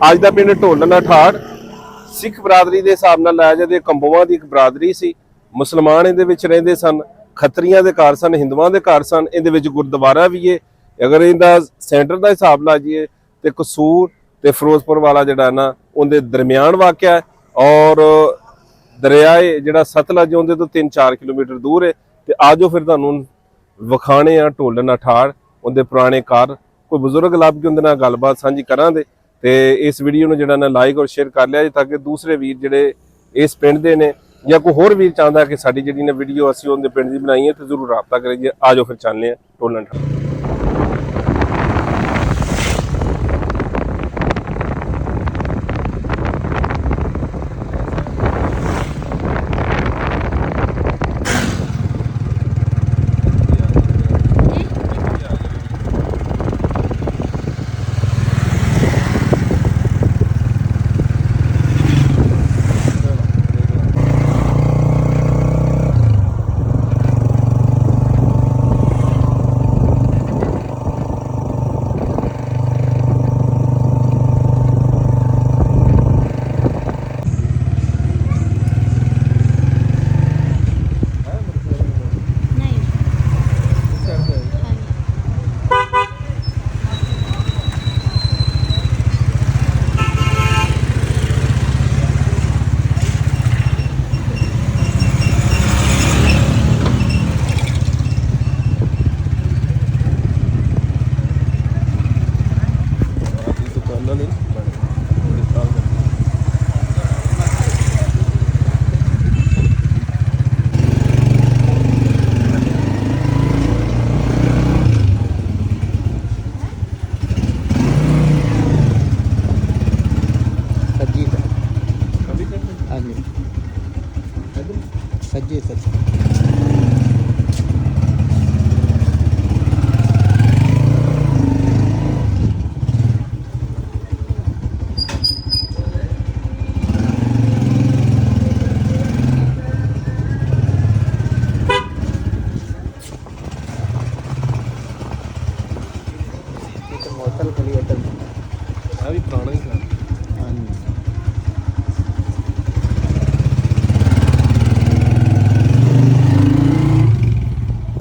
ਅੱਜ ਦਾ ਪਿੰਡ ਢੋਲਣਾ ਠਾੜ ਸਿੱਖ ਬਰਾਦਰੀ ਦੇ ਹਿਸਾਬ ਨਾਲ ਲਾਇਆ ਜਾਂਦੇ ਕੰਬੋਆਂ ਦੀ ਇੱਕ ਬਰਾਦਰੀ ਸੀ। ਮੁਸਲਮਾਨ ਇਹਦੇ ਵਿੱਚ ਰਹਿੰਦੇ ਸਨ, ਖੱਤਰੀਆਂ ਦੇ ਘਰ ਸਨ, ਹਿੰਦੂਆਂ ਦੇ ਘਰ ਸਨ, ਇਹਦੇ ਵਿੱਚ ਗੁਰਦੁਆਰਾ ਵੀ ਏ। ਅਗਰ ਇਹਦਾ ਸੈਂਟਰ ਦਾ ਹਿਸਾਬ ਲਾ ਜੀਏ ਤੇ ਕਸੂਰ ਤੇ ਫਿਰੋਜ਼ਪੁਰ ਵਾਲਾ ਜਿਹੜਾ ਨਾ, ਉਹਦੇ ਦਰਮਿਆਨ ਵਾਕਿਆ ਹੈ ਔਰ ਦਰਿਆਏ ਜਿਹੜਾ ਸਤਲਜ ਉਹਦੇ ਤੋਂ 3-4 ਕਿਲੋਮੀਟਰ ਦੂਰ ਹੈ ਤੇ ਆਜੋ ਫਿਰ ਤੁਹਾਨੂੰ ਵਿਖਾਣੇ ਆ ਢੋਲਣ ਅਠਾੜ ਉਹਦੇ ਪੁਰਾਣੇ ਘਰ, ਕੋਈ ਬਜ਼ੁਰਗ ਲੱਭ ਕੇ ਉਹਦੇ ਨਾਲ ਗੱਲਬਾਤ ਸਾਂਝੀ ਕਰਾਂਗੇ। ਤੇ ਇਸ ਵੀਡੀਓ ਨੂੰ ਜਿਹੜਾ ਨਾ ਲਾਈਕ ਔਰ ਸ਼ੇਅਰ ਕਰ ਲਿਆ ਜੀ ਤਾਂ ਕਿ ਦੂਸਰੇ ਵੀਰ ਜਿਹੜੇ ਇਸ ਪਿੰਡ ਦੇ ਨੇ ਜਾਂ ਕੋਈ ਹੋਰ ਵੀਰ ਚਾਹੁੰਦਾ ਕਿ ਸਾਡੀ ਜਿਹੜੀ ਨਾ ਵੀਡੀਓ ਅਸੀਂ ਉਹਦੇ ਪਿੰਡ ਦੀ ਬਣਾਈ ਹੈ, ਤੇ ਜ਼ਰੂਰ ਰਾਬਤਾ ਕਰੀਏ। ਆਜੋ ਫਿਰ ਚੱਲਨੇ ਆ ਢੋਲਣ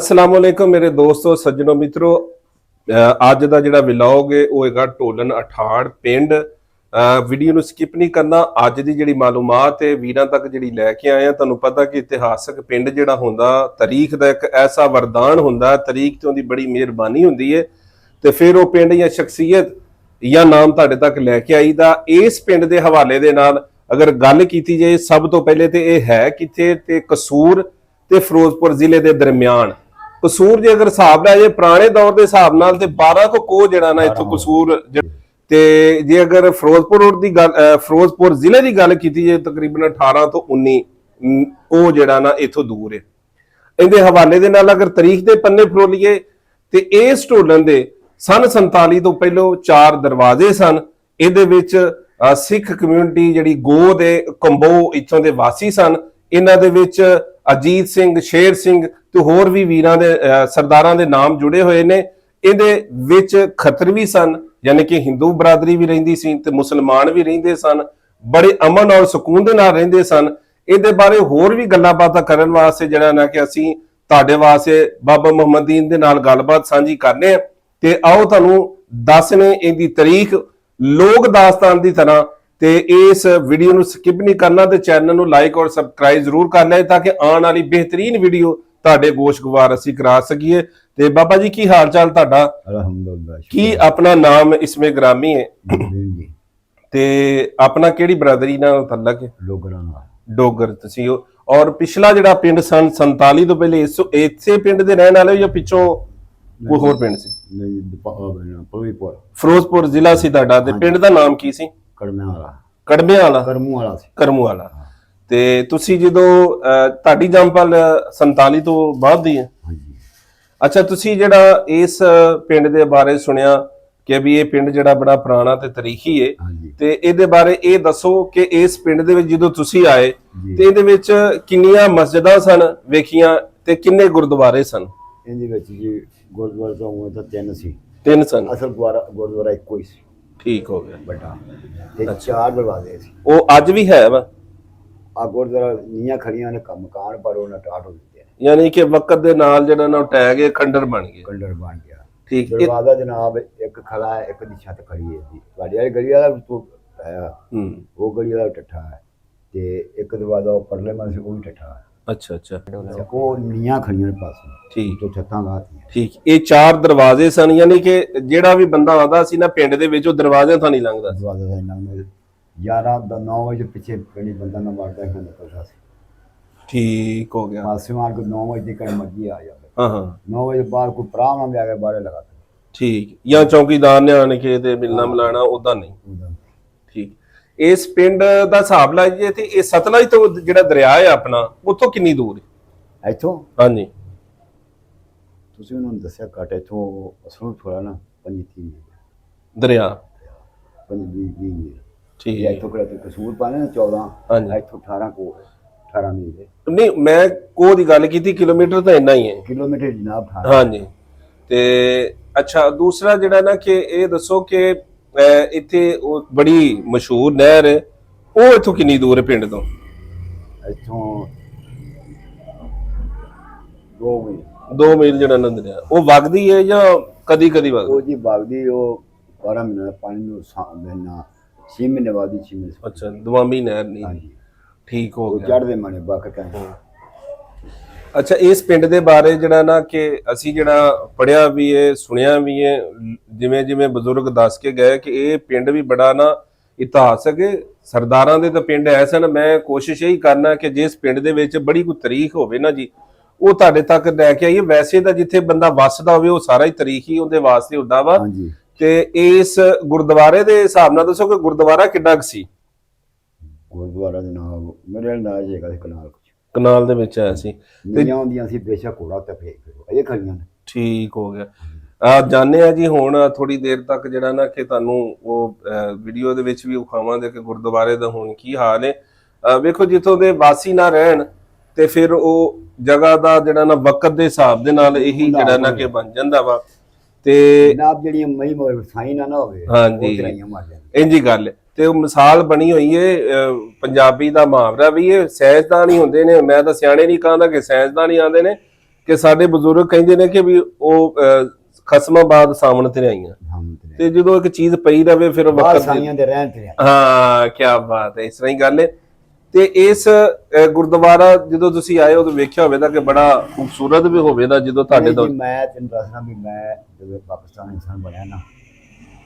ਅਸਲਾਮ ਵਾਲੇਕਮ ਮੇਰੇ ਦੋਸਤੋ, ਸੱਜਣੋ, ਮਿੱਤਰੋ। ਅੱਜ ਦਾ ਜਿਹੜਾ ਵਲੌਗ ਹੈ ਉਹ ਹੈਗਾ ਢੋਲਨ ਅਠਾੜ ਪਿੰਡ। ਵੀਡੀਓ ਨੂੰ ਸਕਿਪ ਨਹੀਂ ਕਰਨਾ। ਅੱਜ ਦੀ ਜਿਹੜੀ ਮਾਲੂਮਾਤ ਹੈ ਵੀਰਾਂ ਤੱਕ ਜਿਹੜੀ ਲੈ ਕੇ ਆਏ ਆ, ਤੁਹਾਨੂੰ ਪਤਾ ਕਿ ਇਤਿਹਾਸਕ ਪਿੰਡ ਜਿਹੜਾ ਹੁੰਦਾ ਤਾਰੀਖ ਦਾ ਇੱਕ ਐਸਾ ਵਰਦਾਨ ਹੁੰਦਾ ਤਾਰੀਖ ਤੇ ਉਹਦੀ ਬੜੀ ਮਿਹਰਬਾਨੀ ਹੁੰਦੀ ਹੈ ਤੇ ਫਿਰ ਉਹ ਪਿੰਡ ਜਾਂ ਸ਼ਖਸੀਅਤ ਜਾਂ ਨਾਮ ਤੁਹਾਡੇ ਤੱਕ ਲੈ ਕੇ ਆਈਦਾ। ਇਸ ਪਿੰਡ ਦੇ ਹਵਾਲੇ ਦੇ ਨਾਲ ਅਗਰ ਗੱਲ ਕੀਤੀ ਜਾਏ, ਸਭ ਤੋਂ ਪਹਿਲੇ ਤੇ ਇਹ ਹੈ ਕਿੱਥੇ ਤੇ ਕਸੂਰ ਤੇ ਫਿਰੋਜ਼ਪੁਰ ਜ਼ਿਲ੍ਹੇ ਦੇ ਦਰਮਿਆਨ। ਕਸੂਰ ਜੇ ਅਗਰ ਹਿਸਾਬ ਲਾਏ ਪੁਰਾਣੇ ਦੌਰ ਦੇ ਹਿਸਾਬ ਨਾਲ ਤੇ 12 ਕੋ ਕੋ ਜਿਹੜਾ ਨਾ ਇੱਥੋਂ ਕਸੂਰ ਜ- ਤੇ ਜੇ ਅਗਰ ਫਿਰੋਜ਼ਪੁਰ ਰੋਡ ਦੀ ਗੱਲ ਫਿਰੋਜ਼ਪੁਰ ਜ਼ਿਲ੍ਹੇ ਦੀ ਗੱਲ ਕੀਤੀ ਜਾਏ ਤਕਰੀਬਨ 18 ਤੋਂ 19 ਅਮ, ਉਹ ਜਿਹੜਾ ਨਾ ਇੱਥੋਂ ਦੂਰ ਹੈ। ਇਹਦੇ ਹਵਾਲੇ ਦੇ ਨਾਲ ਅਗਰ ਤਾਰੀਖ ਦੇ ਪੰਨੇ ਫਰੋਲੀਏ ਤੇ ਇਸ ਢੋਲਣ ਦੇ ਸਨ 47 ਤੋਂ ਪਹਿਲਾਂ ਚਾਰ ਦਰਵਾਜ਼ੇ ਸਨ। ਇਹਦੇ ਵਿੱਚ ਸਿੱਖ ਕਮਿਊਨਿਟੀ ਜਿਹੜੀ ਗੋ ਦੇ ਕੰਬੋ ਇੱਥੋਂ ਦੇ ਵਾਸੀ ਸਨ। ਇਹਨਾਂ ਦੇ ਵਿੱਚ ਅਜੀਤ ਸਿੰਘ, ਸ਼ੇਰ ਸਿੰਘ ਤੇ ਹੋਰ ਵੀ ਵੀਰਾਂ ਦੇ ਸਰਦਾਰਾਂ ਦੇ ਨਾਮ ਜੁੜੇ ਹੋਏ ਨੇ। ਇਹਦੇ ਵਿੱਚ ਖੱਤਰ ਵੀ ਸਨ, ਯਾਨੀ ਕਿ ਹਿੰਦੂ ਬਰਾਦਰੀ ਵੀ ਰਹਿੰਦੀ ਸੀ ਤੇ ਮੁਸਲਮਾਨ ਵੀ ਰਹਿੰਦੇ ਸਨ, ਬੜੇ ਅਮਨ ਔਰ ਸਕੂਨ ਦੇ ਨਾਲ ਰਹਿੰਦੇ ਸਨ। ਇਹਦੇ ਬਾਰੇ ਹੋਰ ਵੀ ਗੱਲਾਂ ਬਾਤਾਂ ਕਰਨ ਵਾਸਤੇ ਜਿਹੜਾ ਨਾ ਕਿ ਅਸੀਂ ਤੁਹਾਡੇ ਵਾਸਤੇ ਬਾਬਾ ਮੁਹੰਮਦੀਨ ਦੇ ਨਾਲ ਗੱਲਬਾਤ ਸਾਂਝੀ ਕਰਨੇ ਆ ਤੇ ਆਓ ਤੁਹਾਨੂੰ ਦੱਸਨੇ ਇਹਦੀ ਤਾਰੀਖ ਲੋਕ ਦਾਸਤਾਨ ਦੀ ਤਰ੍ਹਾਂ ਤੇ ਇਸ ਵੀਡੀਓ ਨੂੰ ਸਕਿਪ ਨਹੀਂ ਕਰਨਾ ਤੇ ਚੈਨਲ ਨੂੰ ਲਾਈਕ ਔਰ ਸਬਸਕ੍ਰਾਈਬ ਜ਼ਰੂਰ ਕਰ ਲਿਆ ਤਾਂ ਕਿ ਆਉਣ ਵਾਲੀ ਬਿਹਤਰੀਨ ਵੀਡੀਓ ਤੁਹਾਡੇ ਗੋਸ਼ਗਵਾਰ ਅਸੀਂ ਕਰਾ ਸਕੀਏ। ਤੇ ਬਾਬਾ ਜੀ ਕੀ ਹਾਲ ਚਾਲ ਤੁਹਾਡਾ? ਅਲਹਮਦੁਲਿਲਾ ਕੀ ਆਪਣਾ ਨਾਮ ਇਸਮੇ ਗ੍ਰਾਮੀ ਹੈ? ਜੀ। ਤੇ ਆਪਣਾ ਕਿਹੜੀ ਬਰਾਦਰੀ ਨਾਲ ਤਲਕ ਹੈ? ਲੋਗਰਾਂ ਨਾਲ। ਡੋਗਰ ਤੁਸੀਂ ਹੋ ਔਰ ਪਿਛਲਾ ਜਿਹੜਾ ਪਿੰਡ ਸਨ 47 ਤੋਂ ਪਹਿਲੇ ਇਸ ਇਸੇ ਪਿੰਡ ਦੇ ਰਹਿਣ ਵਾਲੇ ਹੋ ਜਾਂ ਪਿੱਛੋਂ ਕੋਈ ਹੋਰ ਪਿੰਡ ਸੀ? ਨਹੀਂ ਫਿਰੋਜ਼ਪੁਰ ਜ਼ਿਲ੍ਹਾ ਸੀ ਤੁਹਾਡਾ ਤੇ ਪਿੰਡ ਦਾ ਨਾਮ ਕੀ ਸੀ? ਕੜਮਿਆਂ ਵਾਲਾ ਕੜਬਿਆਂ ਵਾਲਾ ਕਰਮੂ ਵਾਲਾ ਸੀ। ਕਰਮੂ ਵਾਲਾ ਤੇ ਤੁਸੀਂ ਜਦੋਂ ਅਹ, ਤੁਹਾਡੀ ਜੰਮਪਲ 47 ਤੋਂ ਬਾਅਦ ਦੀ ਹੈ? ਹਾਂਜੀ। ਅੱਛਾ ਤੁਸੀਂ ਜਿਹੜਾ ਇਸ ਪਿੰਡ ਦੇ ਬਾਰੇ ਸੁਣਿਆ ਕਿ ਵੀ ਇਹ ਪਿੰਡ ਜਿਹੜਾ ਬੜਾ ਪੁਰਾਣਾ ਤੇ ਤਾਰੀਖੀ ਹੈ ਹਾਂਜੀ। ਤੇ ਇਹਦੇ ਬਾਰੇ ਇਹ ਦੱਸੋ ਕਿ ਇਸ ਪਿੰਡ ਦੇ ਵਿੱਚ ਜਦੋਂ ਤੁਸੀਂ ਆਏ ਜੀ। ਤੇ ਇਹਦੇ ਵਿੱਚ ਕਿੰਨੀਆਂ ਮਸਜਿਦਾਂ ਸਨ ਵੇਖੀਆਂ ਤੇ ਕਿੰਨੇ ਗੁਰਦੁਆਰੇ ਸਨ? ਇਹਦੇ ਵਿੱਚ ਜੀ ਗੁਰਦੁਆਰਾ ਤੋਂ ਉਹ ਤਾਂ ਤਿੰਨ ਸੀ। ਤਿੰਨ ਸਨ। ਅਸਲ ਗੁਰਦੁਆਰਾ ਗੁਰਦੁਆਰਾ ਇੱਕੋ ਹੀ ਸੀ। ਠੀਕ ਹੋ ਗਿਆ। ਵੱਡਾ ਤੇ ਚਾਰ ਦਰਵਾਜ਼ੇ ਸੀ। ਉਹ ਅੱਜ ਵੀ ਹੈ ਵਾ? ਆ ਗੁਰਦੁਆਰਾ ਨੀਆਂ ਖੜੀਆਂ ਨੇ ਕੰਮ ਮਕਾਨ ਪਰ ਉਹਨਾਂ ਟਾਟ ਹੋ ਦਿੱਤੇ ਨੇ। ਯਾਨੀ ਕਿ ਵਕਤ ਦੇ ਨਾਲ ਜਿਹੜਾ ਨਾ ਟਹਿ ਗਏ ਖੰਡਰ ਬਣ ਗਏ ਕੰਡਰ ਬਣ ਗਿਆ। ਠੀਕ ਦਰਵਾਜ਼ਾ ਜਨਾਬ ਇੱਕ ਖੜਾ ਹੈ ਇੱਕ ਦੀ ਛੱਤ ਖੜੀ ਹੈ ਜੀ। ਤੁਹਾਡੇ ਵਾਲੀ ਗਲੀ ਵਾਲਾ ਹੈ। ਹੂੰ। ਉਹ ਗਲੀ ਵਾਲਾ ਟੱਠਾ ਹੈ। ਤੇ ਇੱਕ ਦਰਵਾਜ਼ਾ ਉਹ ਪਰਲੇ ਪਾਸੇ ਉਹ ਵੀ ਟੱਠਾ ਹੈ। ਅੱਛਾ ਅੱਛਾ। ਉਹ ਨੀਆਂ ਖੜੀਆਂ ਨੇ ਪਾਸੇ। ਠੀਕ। ਤੋਂ ਛੱਤਾਂ ਲਾਤੀਆਂ। ਠੀਕ। ਇਹ ਚਾਰ ਦਰਵਾਜ਼ੇ ਸਨ ਯਾਨੀ ਕਿ ਜਿਹੜਾ ਵੀ ਬੰਦਾ ਆਉਂਦਾ ਸੀ ਨਾ ਪਿੰਡ ਦੇ ਵਿੱਚ ਉਹ ਦਰਵਾਜ਼ਿਆਂ ਤੋਂ ਨਹੀਂ ਲੰਘਦਾ ਸੀ। ਦਰਵਾਜ਼ਾ ਦਾ ਇੰਨਾ ਮਿਲ 11 ਦਾ 9 ਵਜੇ ਪਿੱਛੇ ਕਣੀ ਬੰਦਾ ਨਾ ਵੜਦਾ ਹੈ ਨਿਕਲਦਾ ਸੀ ਠੀਕ ਹੋ ਗਿਆ। ਪਾਸੇ ਮਾਰ ਕੇ 9 ਵਜੇ ਤੱਕ ਮਰਜ਼ੀ ਆ ਜਾਵੇ। ਹਾਂ ਹਾਂ। 9 ਵਜੇ ਕੋਈ ਪ੍ਰਾਮ ਨਾ ਲਿਆ ਕੇ ਬਾਹਰ ਲਗਾ ਠੀਕ। ਜਾਂ ਚੌਕੀਦਾਰ ਨੇ ਆਣ ਕੇ ਤੇ ਮਿਲਣਾ ਮਿਲਾਣਾ ਉਦਾਂ ਨਹੀਂ। ਠੀਕ। ਇਸ ਪਿੰਡ ਦਾ ਹਿਸਾਬ ਲਾਈਏ ਤੇ ਇਹ ਸਤਲੁਜ ਤੋਂ ਜਿਹੜਾ ਦਰਿਆ ਹੈ ਆਪਣਾ ਉੱਥੋਂ ਕਿੰਨੀ ਦੂਰ ਹੈ ਇੱਥੋਂ? ਹਾਂਜੀ। ਤੁਸੀਂ ਉਹਨਾਂ ਨੂੰ ਦੱਸਿਆ ਘੱਟ ਇੱਥੋਂ ਅਸਲੋਂ ਥੋੜਾ ਨਾ 25 30 ਦਰਿਆ? 25 20 ਮੀਲ। ਠੀਕ ਹੈ। ਇੱਥੋਂ ਕਿਹੜਾ ਤੇ ਕਸੂਰ ਪਾਣੇ ਨਾ 14 ਹਾਂਜੀ। ਇੱਥੋਂ 18 ਕੋ 18 ਮੀਲ। ਨਹੀਂ ਮੈਂ ਕੋ ਦੀ ਗੱਲ ਕੀਤੀ ਕਿਲੋਮੀਟਰ ਤਾਂ ਇੰਨਾ ਹੀ ਹੈ। ਕਿਲੋਮੀਟਰ ਜਨਾਬ 18 ਹਾਂਜੀ। ਤੇ ਅੱਛਾ ਦੂਸਰਾ ਜਿਹੜਾ ਨਾ ਕਿ ਇਹ ਦੱਸੋ ਕਿ ਇੱਥੇ ਉਹ ਬੜੀ ਮਸ਼ਹੂਰ ਨਹਿਰ ਹੈ। ਉਹ ਇੱਥੋਂ ਕਿੰਨੀ ਦੂਰ ਹੈ ਪਿੰਡ ਤੋਂ? ਇੱਥੋਂ ਦੋ ਮੀਲ। 2 ਮੀਲ ਜਿਹੜਾ ਨਾ ਦਰਿਆ ਉਹ ਵਗਦੀ ਹੈ ਜਾਂ ਕਦੀ ਕਦੀ ਵਗਦੀ? ਉਹ ਜੀ ਬਾਗਦੀ ਉਹ 12 ਮਹੀਨੇ ਪਾਣੀ ਨੂੰ ਸਾ- ਦੇਣਾ 6 ਮਹੀਨੇ ਬਾਅਦ ਹੀ 6 ਮਹੀਨੇ ਅੱਛਾ ਦਵਾਮੀ ਨਹਿਰ ਨਹੀਂ। ਠੀਕ ਹੋ ਗਿਆ। ਚੜ੍ਹਦੇ ਮਨੇ ਬਕਤਾਂ ਅੱਛਾ ਇਸ ਪਿੰਡ ਦੇ ਬਾਰੇ ਜਿਹੜਾ ਨਾ ਕਿ ਅਸੀਂ ਜਿਹੜਾ ਪੜਿਆ ਵੀ ਹੈ ਸੁਣਿਆ ਵੀ ਹੈ ਜਿਵੇਂ ਜਿਵੇਂ ਬਜ਼ੁਰਗ ਦੱਸ ਕੇ ਗਏ ਕਿ ਇਹ ਪਿੰਡ ਵੀ ਬੜਾ ਨਾ ਇਤਿਹਾਸਕ ਸਰਦਾਰਾਂ ਦੇ ਤਾਂ ਪਿੰਡ ਐਸੇ ਨੇ ਮੈਂ ਕੋਸ਼ਿਸ਼ ਇਹੀ ਕਰਨਾ ਕਿ ਜਿਸ ਪਿੰਡ ਦੇ ਵਿੱਚ ਬੜੀ ਕੋਈ ਤਾਰੀਖ ਹੋਵੇ ਨਾ ਜੀ ਉਹ ਤੁਹਾਡੇ ਤੱਕ ਲੈ ਕੇ ਆਈਏ। ਵੈਸੇ ਤਾਂ ਜਿੱਥੇ ਬੰਦਾ ਵੱਸਦਾ ਹੋਵੇ ਉਹ ਸਾਰਾ ਹੀ ਤਾਰੀਖ ਹੀ ਉਹਦੇ ਵਾਸਤੇ ਹੁੰਦਾ ਵਾ। ਤੇ ਇਸ ਗੁਰਦੁਆਰੇ ਦੇ ਹਿਸਾਬ ਨਾਲ ਦੱਸੋ ਕਿ ਗੁਰਦੁਆਰਾ ਕਿੱਡਾ ਕੁ ਸੀ? ਗੁਰਦੁਆਰਾ ਦੇ ਨਾਮ ਮੇਰੇ ਨਾਲ ਜੇਗਾ ਕਨਾਲ ਕਨਾਲ ਦੇ ਵਿੱਚ ਆਇਆ ਸੀ। ਨੀਆਂ ਹੁੰਦੀਆਂ ਸੀ ਬੇਸ਼ੱਕ ਘੋੜਾ ਤੇ ਫੇਕ ਫਿਰੋ ਅਜੇ ਖੜੀਆਂ ਨੇ। ਠੀਕ ਹੋ ਗਿਆ। ਆ ਜਾਣਦੇ ਆ ਜੀ ਹੁਣ ਥੋੜੀ ਦੇਰ ਤੱਕ ਜਿਹੜਾ ਨਾ ਕਿ ਤੁਹਾਨੂੰ ਉਹ ਵੀਡੀਓ ਦੇ ਵਿੱਚ ਵੀ ਵਿਖਾਵਾਂਗੇ ਕਿ ਗੁਰਦੁਆਰੇ ਦਾ ਹੁਣ ਕੀ ਹਾਲ ਹੈ ਵੇਖੋ ਜਿੱਥੋਂ ਦੇ ਵਾਸੀ ਨਾ ਰਹਿਣ ਤੇ ਫਿਰ ਉਹ ਜਗ੍ਹਾ ਦਾ ਜਿਹੜਾ ਨਾ ਵਕਤ ਦੇ ਹਿਸਾਬ ਦੇ ਨਾਲ ਇਹੀ ਜਿਹੜਾ ਨਾ ਕਿ ਬਣ ਜਾਂਦਾ ਵਾ। ਤੇ ਜਨਾਬ ਜਿਹੜੀਆਂ ਮਈ ਮੋਰ ਸਾਈ ਨਾ ਹੋਵੇ ਹਾਂਜੀ। ਇੰਜੀ ਗੱਲ ਹੈ ਤੇ ਉਹ ਮਿਸਾਲ ਬਣੀ ਹੋਈ ਏ ਪੰਜਾਬੀ ਦਾ ਮੁਹਾਵਰਾ ਵੀ ਇਹ ਸਾਇੰਸਦਾਨ ਹੀ ਹੁੰਦੇ ਨੇ। ਮੈਂ ਤਾਂ ਸਿਆਣੇ ਨਹੀਂ ਕਹਾਂਦਾ ਕਿ ਸਾਇੰਸਦਾਨ ਹੀ ਆਉਂਦੇ ਨੇ ਕਿ ਸਾਡੇ ਬਜ਼ੁਰਗ ਕਹਿੰਦੇ ਨੇ ਕਿ ਵੀ ਉਹ ਖਸਮਾਬਾਦ ਸਾਹਮਣੇ ਤੇ ਆਈਆਂ। ਤੇ ਜਦੋਂ ਇੱਕ ਚੀਜ਼ ਪਈ ਰਵੇ ਫਿਰ ਵਕਤ ਸਾਈਆਂ ਦੇ ਰਹਿਣ ਤੇ ਹਾਂ ਕੀ ਬਾਤ ਹੈ ਇਸ ਤਰ੍ਹਾਂ ਹੀ ਗੱਲ ਹੈ ਤੇ ਇਸ ਗੁਰਦੁਆਰਾ ਜਦੋਂ ਤੁਸੀਂ ਆਏ ਉਦੋਂ ਵੇਖਿਆ ਹੋਵੇ ਤਾਂ ਕਿ ਬੜਾ ਖੂਬਸੂਰਤ ਵੀ ਹੋਵੇ ਦਾ ਜਦੋਂ ਤੁਹਾਡੇ ਤੋਂ ਮੈਂ ਤੈਨੂੰ ਦੱਸਣਾ ਵੀ ਮੈਂ ਜਦੋਂ ਪਾਕਿਸਤਾਨ ਇਨਸਾਨ ਬਣਿਆ ਨਾ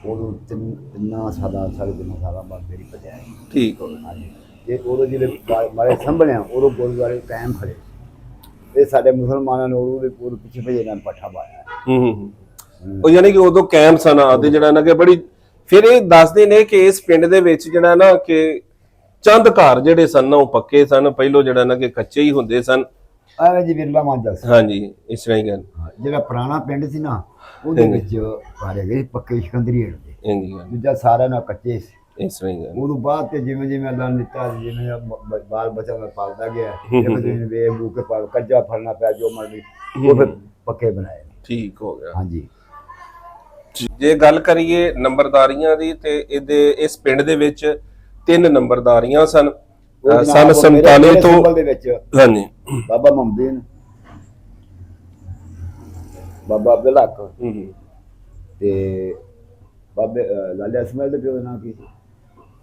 ਉਦੋਂ ਤਿੰਨ ਤਿੰਨਾਂ ਸਾਲਾਂ ਸਾਢੇ ਤਿੰਨਾਂ ਸਾਲਾਂ ਬਾਅਦ ਮੇਰੀ ਭਜਿਆ ਹੈ। ਠੀਕ। ਹੋ ਗਿਆ ਹਾਂਜੀ। ਤੇ ਉਦੋਂ ਜਿਹੜੇ ਮਾਰੇ ਸੰਭਲਿਆ ਉਦੋਂ ਗੁਰਦੁਆਰੇ ਕਾਇਮ ਖੜੇ ਇਹ ਸਾਡੇ ਮੁਸਲਮਾਨਾਂ ਨੇ ਉਦੋਂ ਦੇ ਪੂਰੇ ਪਿੱਛੇ ਭਜੇ ਨਾਲ ਪੱਠਾ ਪਾਇਆ। ਹੈ। ਹੂੰ। ਉਹ ਯਾਨੀ ਕਿ ਉਦੋਂ ਕੈਂਪ ਸਨ ਆਦੇ ਜਿਹੜਾ ਨਾ ਕਿ ਬੜੀ ਫਿਰ ਇਹ ਦੱਸਦੇ ਨੇ ਕਿ ਇਸ ਪਿੰਡ ਦੇ ਵਿੱਚ ਜਿਹੜਾ ਨਾ ਕਿ ਚੰਦ ਘਰ ਜਿਹੜੇ ਸਨ ਉਹ ਪੱਕੇ ਸਨ ਪਹਿਲੋਂ ਜਿਹੜਾ ਨਾ ਕਿ ਕੱਚੇ ਹੀ ਹੁੰਦੇ ਸਨ। ਐਵੇਂ ਜੀ ਵਿਰਲਾ ਮੰਨ ਸੀ ਹਾਂਜੀ ਇਸ ਤਰ੍ਹਾਂ ਹੀ ਗੱਲ। ਜਿਹੜਾ ਪੁਰਾਣਾ ਪਿੰਡ ਸੀ ਨਾ ਉਹਦੇ ਵਿੱਚ ਸਾਰੇ ਗਏ ਪੱਕੇ ਸਿਕੰਦਰੀ ਹੇਠ ਇੰਜੀ ਗੱਲ ਦੂਜਾ ਸਾਰਾ ਨਾ ਕੱਚੇ ਸੀ। ਇਸ ਤਰ੍ਹਾਂ ਹੀ ਗੱਲ। ਉਦੋਂ ਬਾਅਦ ਤੇ ਜਿਵੇਂ ਜਿਵੇਂ ਅੱਲਾਹ ਨੇ ਦਿੱਤਾ ਜਿਵੇਂ ਬ- ਬ- ਬਾਲ ਬੱਚਾ ਮੈਂ ਪਾਲਦਾ ਗਿਆ ਇੱਕ ਦਿਨ ਵੇ ਬੂ ਕੇ ਪਾਲ ਕੱਜਾ ਫੜਨਾ ਪਿਆ ਜੋ ਮਰਜ਼ੀ ਉਹ ਫਿਰ ਪੱਕੇ ਬਣਾਏ। ਠੀਕ ਹੋ ਗਿਆ। ਹਾਂਜੀ। ਜੇ ਗੱਲ ਕਰੀਏ ਨੰਬਰਦਾਰੀਆਂ ਦੀ ਤੇ ਇਹਦੇ ਇਸ ਪਿੰਡ ਦੇ ਵਿੱਚ ਤਿੰਨ ਨੰਬਰਦਾਰੀਆਂ ਸਨ। ਜਨਾਬ ਸਨ ਮੇਰੇ- 47 ਮੇਰੇ ਤੋਂ ਸਿੰਬਲ ਦੇ ਵਿੱਚ ਹਾਂਜੀ। ਬਾਬਾ ਮਮਦੀਨ ਬਾਬਾ ਅਬਦੁਲ ਹਕ। ਹੂੰ ਹੂੰ। ਤੇ ਬਾਬੇ ਅਹ, ਲਾਲੇ ਅਸਮਾਇਲ ਦੇ ਪਿਓ ਦਾ ਨਾਂ ਕੀ? ਸੀ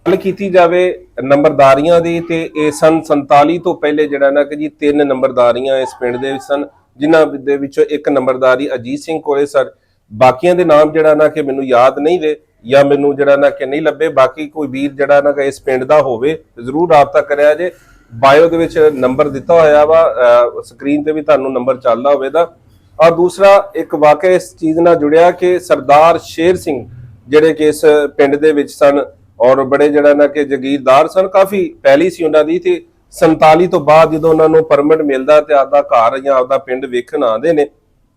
ਗੱਲ ਕੀਤੀ ਜਾਵੇ ਨੰਬਰਦਾਰੀਆਂ ਦੀ ਤੇ ਇਹ ਸਨ 47 ਤੋਂ ਪਹਿਲੇ ਜਿਹੜਾ ਨਾ ਕਿ ਜੀ ਤਿੰਨ ਨੰਬਰਦਾਰੀਆਂ ਇਸ ਪਿੰਡ ਦੇ ਵਿੱਚ ਸਨ ਜਿਨ੍ਹਾਂ ਦੇ ਵਿੱਚੋਂ ਇੱਕ ਨੰਬਰਦਾਰੀ ਅਜੀਤ ਸਿੰਘ ਕੋਲੇ ਸਰ। ਬਾਕੀਆਂ ਦੇ ਨਾਮ ਜਿਹੜਾ ਨਾ ਕਿ ਮੈਨੂੰ ਯਾਦ ਨਹੀਂ ਵੇ ਜਾਂ ਮੈਨੂੰ ਜਿਹੜਾ ਨਾ ਕਿ ਨਹੀਂ ਲੱਭੇ। ਬਾਕੀ ਕੋਈ ਵੀਰ ਜਿਹੜਾ ਨਾ ਕਿ ਇਸ ਪਿੰਡ ਦਾ ਹੋਵੇ ਜ਼ਰੂਰ ਰਾਬਤਾ ਕਰਿਆ ਜੇ। ਬਾਇਓ ਦੇ ਵਿੱਚ ਨੰਬਰ ਦਿੱਤਾ ਹੋਇਆ ਵਾ ਸਕਰੀਨ ਤੇ ਵੀ ਤੁਹਾਨੂੰ ਨੰਬਰ ਚੱਲਦਾ ਹੋਵੇਗਾ। ਔਰ ਦੂਸਰਾ, ਇੱਕ ਵਾਕਿਆ ਇਸ ਚੀਜ਼ ਨਾਲ ਜੁੜਿਆ ਕਿ ਸਰਦਾਰ ਸ਼ੇਰ ਸਿੰਘ ਜਿਹੜੇ ਕਿ ਇਸ ਪਿੰਡ ਦੇ ਵਿੱਚ ਸਨ ਔਰ ਬੜੇ ਜਿਹੜਾ ਨਾ ਕਿ ਜਗੀਰਦਾਰ ਸਨ, ਕਾਫੀ ਪਹਿਲੀ ਸੀ ਉਹਨਾਂ ਦੀ ਤੇ 47 ਤੋਂ ਬਾਅਦ ਜਦੋਂ ਉਹਨਾਂ ਨੂੰ ਪਰਮਿਟ ਮਿਲਦਾ ਤੇ ਆਪਦਾ ਘਰ ਜਾਂ ਆਪਦਾ ਪਿੰਡ ਵੇਖਣ ਆਉਂਦੇ ਨੇ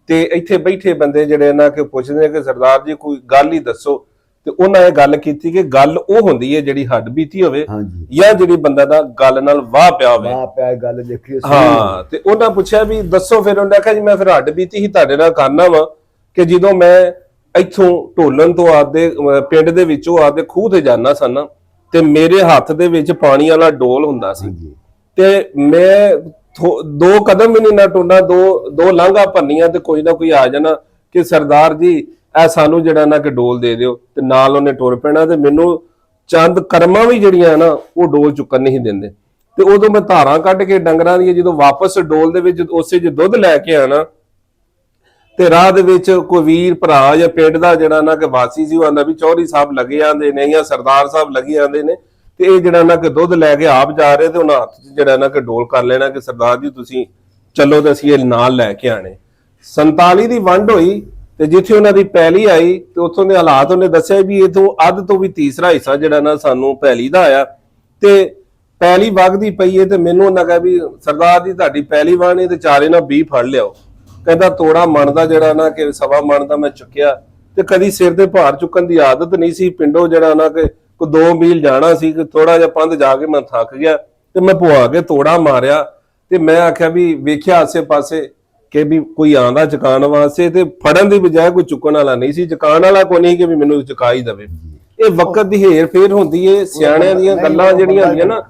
ਤੇ ਇੱਥੇ ਬੈਠੇ ਬੰਦੇ ਜਿਹੜੇ ਨਾ ਕਿ ਪੁੱਛਦੇ ਨੇ ਕਿ ਸਰਦਾਰ ਜੀ ਕੋਈ ਗੱਲ ਹੀ ਦੱਸੋ। ਤੇ ਉਹਨਾਂ ਇਹ ਗੱਲ ਕੀਤੀ ਕਿ ਗੱਲ ਉਹ ਹੁੰਦੀ ਹੈ ਜਿਹੜੀ ਹੱਡ ਬੀਤੀ ਹੋਵੇ ਹਾਂਜੀ। ਜਾਂ ਜਿਹੜੀ ਬੰਦਾ ਦਾ ਗੱਲ ਨਾਲ ਵਾਹ ਪਿਆ ਹੋਵੇ। ਵਾਹ ਪਿਆ ਗੱਲ ਦੇਖੀ ਹਾਂ ਤੇ ਉਹਨਾਂ ਪੁੱਛਿਆ ਵੀ ਦੱਸੋ ਫਿਰ ਉਹਨੇ ਆਖਿਆ ਜੀ ਮੈਂ ਫਿਰ ਹੱਡ ਬੀਤੀ ਹੀ ਤੁਹਾਡੇ ਨਾਲ ਕਰਨਾ ਵਾ ਕਿ ਜਦੋਂ ਮੈਂ ਇੱਥੋਂ ਢੋਲਣ ਤੋਂ ਆਪਦੇ ਪਿੰਡ ਦੇ ਵਿੱਚੋਂ ਆਪਦੇ ਖੂਹ ਤੇ ਜਾਣਾ ਸਨ ਤੇ ਮੇਰੇ ਹੱਥ ਦੇ ਵਿੱਚ ਪਾਣੀ ਵਾਲਾ ਡੋਲ ਹੁੰਦਾ ਸੀ। ਤੇ ਮੈਂ ਦੋ ਕਦਮ ਵੀ ਨਹੀਂ ਨਾ ਟੁੰਨਾ ਦੋ ਦੋ ਲਾਂਘਾ ਭੰਨੀਆਂ ਤੇ ਕੋਈ ਨਾ ਕੋਈ ਆ ਜਾਣਾ ਕਿ ਸਰਦਾਰ ਜੀ ਇਹ ਸਾਨੂੰ ਜਿਹੜਾ ਨਾ ਕਿ ਡੋਲ ਦੇ ਦਿਓ ਤੇ ਨਾਲ ਉਹਨੇ ਟੁਰ ਪੈਣਾ ਤੇ ਮੈਨੂੰ ਚੰਦ ਕਰਮਾਂ ਵੀ ਜਿਹੜੀਆਂ ਨਾ ਉਹ ਡੋਲ ਚੁੱਕਣ ਨਹੀਂ ਦਿੰਦੇ। ਤੇ ਉਦੋਂ ਮੈਂ ਧਾਰਾਂ ਕੱਢ ਕੇ ਡੰਗਰਾਂ ਦੀਆਂ ਜਦੋਂ ਵਾਪਸ ਡੋਲ ਦੇ ਵਿੱਚ ਉਸੇ 'ਚ ਦੁੱਧ ਲੈ ਕੇ ਆਣਾ ਤੇ ਰਾਹ ਦੇ ਵਿੱਚ ਕੋਈ ਵੀਰ, ਭਰਾ ਜਾਂ ਪਿੰਡ ਦਾ ਜਿਹੜਾ ਨਾ ਕਿ ਵਾਸੀ ਸੀ, ਉਹ ਆਂਦਾ ਵੀ ਚੌਧਰੀ ਸਾਹਿਬ ਲੱਗੇ ਜਾਂਦੇ ਨੇ ਜਾਂ ਸਰਦਾਰ ਸਾਹਿਬ ਲੱਗੇ ਜਾਂਦੇ ਨੇ ਤੇ ਇਹ ਜਿਹੜਾ ਨਾ ਕਿ ਦੁੱਧ ਲੈ ਕੇ ਆਪ ਜਾ ਰਹੇ ਤੇ ਉਹਨਾਂ ਹੱਥ 'ਚ ਜਿਹੜਾ ਨਾ ਕਿ ਡੋਲ ਕਰ ਲੈਣਾ ਕਿ ਸਰਦਾਰ ਜੀ ਤੁਸੀਂ ਚੱਲੋ ਤੇ ਅਸੀਂ ਇਹ ਨਾਲ ਲੈ ਕੇ ਆਣੇ 47 ਦੀ ਵੰਡ ਹੋਈ ਤੇ ਜਿੱਥੇ ਉਹਨਾਂ ਦੀ ਪੈਲੀ ਆਈ ਤੇ ਉੱਥੋਂ ਦੇ ਹਾਲਾਤ ਉਹਨੇ ਦੱਸਿਆ ਵੀ ਇਥੋਂ ਅੱਧ ਤੋਂ ਵੀ ਤੀਸਰਾ ਹਿੱਸਾ ਜਿਹੜਾ ਨਾ ਸਾਨੂੰ ਪੈਲੀ ਦਾ ਆਇਆ। ਤੇ ਪੈਲੀ ਵਗਦੀ ਪਈ ਏ ਤੇ ਮੈਨੂੰ ਉਹਨਾਂ ਕਹਾ ਵੀ ਸਰਦਾਰ ਜੀ, ਤੁਹਾਡੀ ਪਹਿਲੀ ਵਾਹਣੀ ਤੇ ਚਾਰੇ ਨਾਲ 20 ਫੜ ਲਿਆਓ। ਕਹਿੰਦਾ ਤੋੜਾ ਮਨ ਦਾ ਜਿਹੜਾ ਨਾ ਕਿ ਸਵਾ ਮਨ ਦਾ ਮੈਂ ਚੁੱਕਿਆ। ਤੇ ਕਦੀ ਸਿਰ ਤੇ ਭਾਰ ਚੁੱਕਣ ਦੀ ਆਦਤ ਨਹੀਂ ਸੀ, ਪਿੰਡੋਂ ਜਿਹੜਾ ਨਾ ਕਿ ਕੋ 2 ਮੀਲ ਜਾਣਾ ਸੀ ਕਿ ਥੋੜਾ ਜਿਹਾ ਪੰਧ ਜਾ ਕੇ ਮੈਂ ਥੱਕ ਗਿਆ ਤੇ ਮੈਂ ਪੁਆ ਕੇ ਤੋੜਾ ਮਾਰਿਆ ਤੇ ਮੈਂ ਆਖਿਆ ਵੀ ਵੇਖਿਆ ਆਸੇ ਪਾਸੇ ਕਿ ਵੀ ਕੋਈ ਆਂਦਾ ਚੁਕਾਉਣ ਵਾਸਤੇ ਤੇ ਫੜਨ ਦੀ ਬਜਾਏ ਕੋਈ ਚੁੱਕਣ ਵਾਲਾ ਨਹੀਂ ਸੀ ਚੁਕਾਉਣ ਵਾਲਾ ਕੋਈ ਨਹੀਂ ਕਿ ਵੀ ਮੈਨੂੰ ਚੁਕਾ ਹੀ ਦੇਵੇ। ਇਹ ਵਕਤ ਦੀ ਹੇਰ ਫੇਰ ਹੁੰਦੀ ਏ ਸਿਆਣਿਆਂ ਦੀਆਂ ਗੱਲਾਂ ਜਿਹੜੀਆਂ ਹੁੰਦੀਆਂ ਨਾ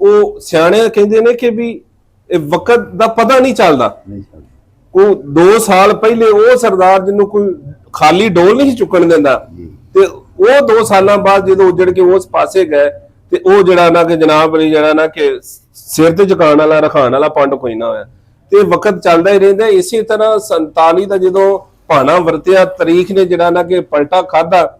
ਉਹ ਸਿਆਣੇ ਕਹਿੰਦੇ ਨੇ ਕਿ ਵੀ ਇਹ ਵਕਤ ਦਾ ਪਤਾ ਨਹੀਂ ਚੱਲਦਾ। ਉਹ 2 ਸਾਲ ਪਹਿਲੇ ਉਹ ਸਰਦਾਰ ਜਿਹਨੂੰ ਕੋਈ ਖਾਲੀ ਡੋਲ ਨਹੀਂ ਚੁੱਕਣ ਦਿੰਦਾ ਤੇ ਉਹ 2 ਸਾਲਾਂ ਬਾਅਦ ਜਦੋਂ ਉੱਜੜ ਕੇ ਉਸ ਪਾਸੇ ਗਏ ਤੇ ਉਹ ਜਿਹੜਾ ਨਾ ਕਿ ਜਨਾਬ ਅਲੀ ਜਿਹੜਾ ਨਾ ਕਿ ਸਿਰ ਤੇ ਝੁਕਾਉਣ ਵਾਲਾ ਰਖਾਣ ਵਾਲਾ ਪੰਡ ਕੋਈ ਨਾ ਹੋਇਆ। ਤੇ ਵਕਤ ਚੱਲਦਾ ਹੀ ਰਹਿੰਦਾ ਇਸੇ ਤਰ੍ਹਾਂ 47 ਦਾ ਜਦੋਂ ਭਾਣਾ ਵਰਤਿਆ, ਤਰੀਖ ਨੇ ਜਿਹੜਾ ਨਾ ਕਿ ਪਲਟਾ ਖਾਦਾ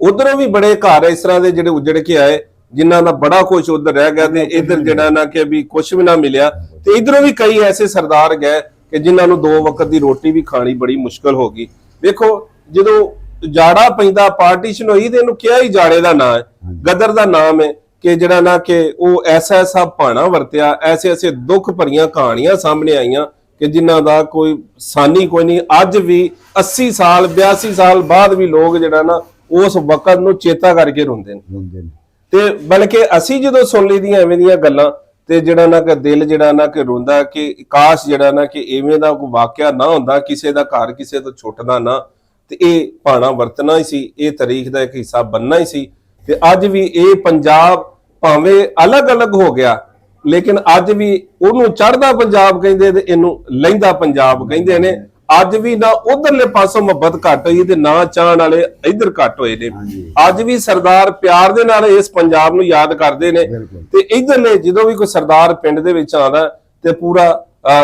ਉਧਰੋਂ ਵੀ ਬੜੇ ਘਰ ਇਸ ਤਰ੍ਹਾਂ ਦੇ ਜਿਹੜੇ ਉੱਜੜ ਕੇ ਆਏ, ਜਿਨ੍ਹਾਂ ਦਾ ਬੜਾ ਕੁਝ ਉਧਰ ਰਹਿ ਗਿਆ ਤੇ ਇਧਰ ਜਿਹੜਾ ਨਾ ਕਿ ਵੀ ਕੁਝ ਵੀ ਨਾ ਮਿਲਿਆ। ਤੇ ਇਧਰੋਂ ਵੀ ਕਈ ਐਸੇ ਸਰਦਾਰ ਗਏ ਕਿ ਜਿਨ੍ਹਾਂ ਨੂੰ ਦੋ ਵਕਤ ਦੀ ਰੋਟੀ ਵੀ ਖਾਣੀ ਬੜੀ ਮੁਸ਼ਕਲ ਹੋ ਗਈ। ਵੇਖੋ, ਜਦੋਂ ਜਾੜਾ ਪੈਂਦਾ, ਪਾਰਟੀਸ਼ਨ ਹੋਈ ਤੇ ਇਹਨੂੰ ਕਿਹਾ ਹੀ ਜਾੜੇ ਦਾ ਨਾਂ ਹੈ, ਗਦਰ ਦਾ ਨਾਮ ਹੈ। ਕਿ ਜਿਹੜਾ ਨਾ ਕਿ ਉਹ ਐਸਾ ਐਸਾ ਭਾਣਾ ਵਰਤਿਆ ਐਸੇ ਐਸੇ ਦੁੱਖ ਭਰੀਆਂ ਕਹਾਣੀਆਂ ਸਾਹਮਣੇ ਆਈਆਂ ਕਿ ਜਿਨ੍ਹਾਂ ਦਾ ਕੋਈ ਸਾਨੀ ਕੋਈ ਨਹੀਂ। ਅੱਜ ਵੀ 80 ਸਾਲ 82 ਸਾਲ ਬਾਅਦ ਵੀ ਲੋਕ ਜਿਹੜਾ ਨਾ ਉਸ ਵਕਤ ਨੂੰ ਚੇਤਾ ਕਰਕੇ ਰੋਂਦੇ ਨੇ। ਤੇ ਬਲਕਿ ਅਸੀਂ ਜਦੋਂ ਸੁਣ ਲਈਆਂ ਐਵੇਂ ਦੀਆਂ ਗੱਲਾਂ ਤੇ ਜਿਹੜਾ ਨਾ ਕਿ ਦਿਲ ਜਿਹੜਾ ਨਾ ਕਿ ਰੋਂਦਾ ਕਿ ਕਾਸ਼ ਜਿਹੜਾ ਨਾ ਕਿ ਐਵੇਂ ਦਾ ਕੋਈ ਵਾਕਿਆ ਨਾ ਹੁੰਦਾ ਕਿਸੇ ਦਾ ਘਰ ਕਿਸੇ ਤੋਂ ਛੁੱਟਦਾ ਨਾ ਤੇ ਇਹ ਭਾਣਾ ਵਰਤਣਾ ਹੀ ਸੀ ਇਹ ਤਾਰੀਖ ਦਾ ਇੱਕ ਹਿੱਸਾ ਬੰਨਣਾ ਹੀ ਸੀ। ਤੇ ਅੱਜ ਵੀ ਇਹ ਪੰਜਾਬ ਭਾਵੇਂ ਅਲੱਗ-ਅਲੱਗ ਹੋ ਗਿਆ ਲੇਕਿਨ ਅੱਜ ਵੀ ਉਹਨੂੰ ਚੜ੍ਹਦਾ ਪੰਜਾਬ ਕਹਿੰਦੇ ਤੇ ਇਹਨੂੰ ਲਹਿੰਦਾ ਪੰਜਾਬ ਕਹਿੰਦੇ ਨੇ ਅੱਜ ਵੀ ਨਾ ਉਧਰਲੇ ਪਾਸੋਂ ਮੁਹੱਬਤ ਘੱਟ ਹੋਈ ਤੇ ਨਾ ਚਾਹਣ ਵਾਲੇ ਇੱਧਰ ਘੱਟ ਹੋਏ ਨੇ। ਅੱਜ ਵੀ ਸਰਦਾਰ ਪਿਆਰ ਦੇ ਨਾਲ ਇਸ ਪੰਜਾਬ ਨੂੰ ਯਾਦ ਕਰਦੇ ਨੇ। ਤੇ ਇਧਰਲੇ ਜਦੋਂ ਵੀ ਕੋਈ ਸਰਦਾਰ ਪਿੰਡ ਦੇ ਵਿੱਚ ਆਉਂਦਾ ਤੇ ਪੂਰਾ